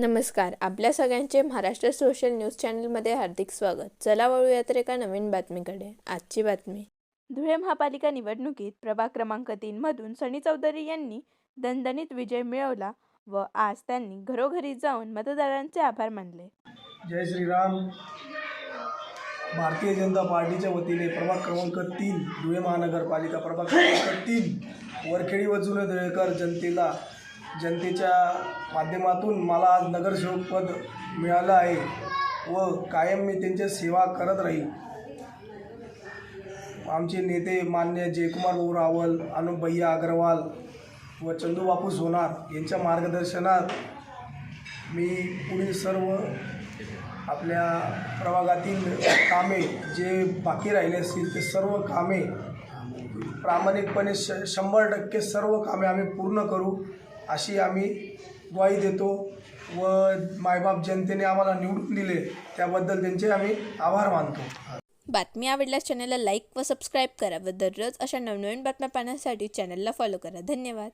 नमस्कार. आपल्या सगळ्यांचे महाराष्ट्र सोशल न्यूज चॅनलमध्ये हार्दिक स्वागत. चला वळूया तर एका नवीन बातमीकडे. आजची बातमी. धुळे महापालिका निवडणुकीत प्रभाग क्रमांक तीनमधून सनी चौधरी यांनी दणदणीत विजय मिळवला व आज त्यांनी घरोघरी जाऊन मतदारांचे आभार मानले. जय श्रीराम. भारतीय जनता पार्टीच्या वतीने प्रभाग क्रमांक तीन धुळे महानगरपालिका प्रभाग क्रमांक तीन वरखेडी व जुने दळेकर जनतेला जनतेच्या माध्यमातून मला आज नगरसेवक पद मिळालं आहे व कायम मी त्यांच्या सेवा करत राहील. आमचे नेते मान्य जयकुमार भाऊ रावल अनुप भैया अग्रवाल व चंदूबापू सोनार यांच्या मार्गदर्शनात मी पुढील सर्व आपल्या प्रभागातील कामे जे बाकी राहिले असतील ते सर्व कामे प्रामाणिकपणे श शंभर टक्के सर्व कामे आम्ही पूर्ण करू. अशी आम्ही ग्वाही देतो व मायबाप जनतेने आम्हाला निवडून दिले त्याबद्दल त्यांचे आम्ही आभार मानतो. बातमी आवडल्यास चॅनलला लाईक व सबस्क्राईब करा व दररोज अशा नवनवीन बातम्या पाहण्यासाठी चॅनलला फॉलो करा. धन्यवाद.